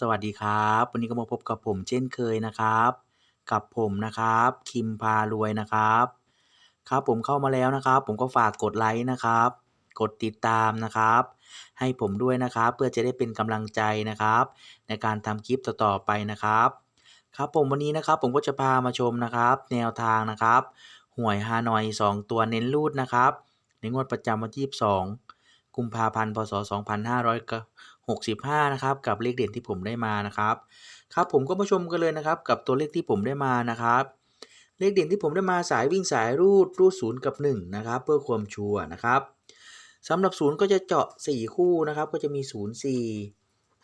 สวัสดีครับ วันนี้ก็มาพบกับผมเช่นเคยนะครับ กับผมนะครับ คิมพารวยนะครับ ครับผมเข้ามาแล้วนะครับ ผมก็ฝากกดไลค์นะครับ กดติดตามนะครับ ให้ผมด้วยนะครับ เพื่อจะได้เป็นกำลังใจนะครับ ในการทำคลิปต่อๆไปนะครับ ครับผมวันนี้นะครับ ผมก็จะพามาชมนะครับ แนวทางนะครับหวยฮานอย2 ตัวเน้นรูดนะครับในงวดประจำวันที่22กุมภาพันธ์พศ 65 นะครับ กับเลขเด่นที่ผมได้มานะครับ ครับผมก็มาชมกันเลยนะครับ กับตัวเลขที่ผมได้มานะครับเลขเด่นที่ผมได้มาสายวิ่งสายรูดรูดศูนย์กับ1นะครับเพื่อความชัวร์นะครับสำหรับศูนย์ก็จะเจาะ 4 คู่นะครับ ก็จะมี 0 4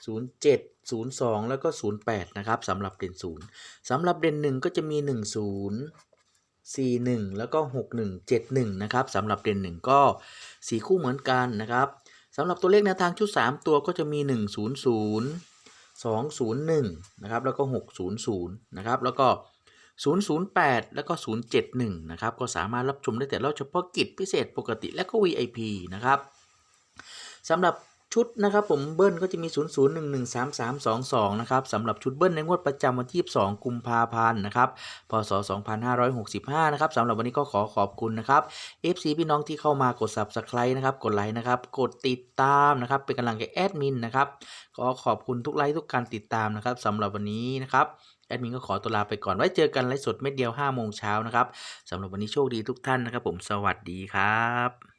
0 7 0 2 แล้วก็ 0 8 นะครับสำหรับเด่น0สำหรับเด่น 1 ก็จะมี 1 0 4 1 แล้วก็ 6 1 7 1 นะครับสำหรับเด่น 1 ก็ 4 คู่เหมือนกันนะครับ สำหรับตัวเลขแนวทางชุด 3 ตัวก็จะมี 1 0 0 2 0 1 นะครับ แล้วก็ 6 0 0 นะครับ แล้วก็ 008 แล้วก็ 071 นะครับ ก็สามารถรับชมได้แต่รอบเฉพาะกิจพิเศษปกติและก็ VIP นะครับสำหรับ ชุดนะครับผมเบิ้ลก็จะมี 0 0 1 1 3 3 2 2 นะครับสำหรับชุดเบิ้ลในงวดประจำวันที่ 2 กุมภาพันธ์นะครับพศ 2565 นะครับสำหรับวันนี้ก็ขอขอบคุณนะครับ FC พี่น้องที่เข้ามากด Subscribe นะครับกดไลค์นะครับกดติดตามนะครับเป็นกำลังใจแอดมินนะครับขอขอบคุณทุกไลค์ทุกการติดตามนะครับสำหรับวันนี้นะครับแอดมินก็ขอตัวลาไปก่อนไว้เจอกันไลฟ์สดเม็ดเดียว5โมงเช้านะครับสำหรับวันนี้โชคดีทุกท่านนะครับ ผมสวัสดีครับ